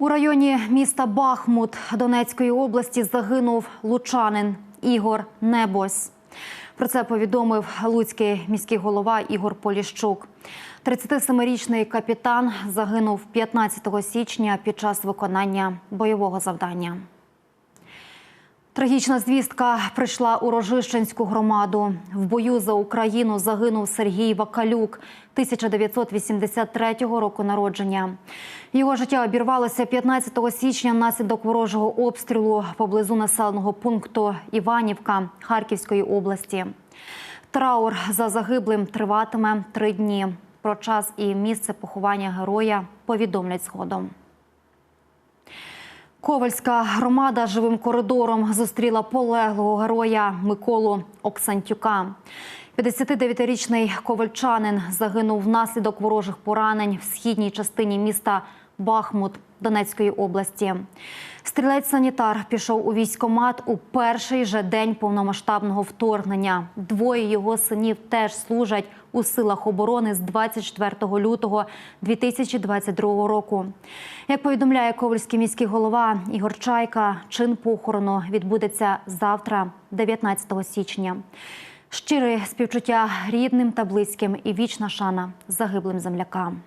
У районі міста Бахмут Донецької області загинув лучанин Ігор Небось. Про це повідомив луцький міський голова Ігор Поліщук. 37-річний капітан загинув 15 січня під час виконання бойового завдання. Трагічна звістка прийшла у Рожищенську громаду. В бою за Україну загинув Сергій Вакалюк 1983 року народження. Його життя обірвалося 15 січня внаслідок ворожого обстрілу поблизу населеного пункту Іванівка Харківської області. Траур за загиблим триватиме три дні. Про час і місце поховання героя повідомлять згодом. Ковальська громада живим коридором зустріла полеглого героя Миколу Оксантюка. 59-річний ковальчанин загинув внаслідок ворожих поранень в східній частині міста Бахмут Донецької області. Стрілець-санітар пішов у військкомат у перший же день повномасштабного вторгнення. Двоє його синів теж служать у силах оборони з 24 лютого 2022 року. Як повідомляє Ковальський міський голова Ігор Чайка, чин похорону відбудеться завтра, 19 січня. Щире співчуття рідним та близьким і вічна шана загиблим землякам.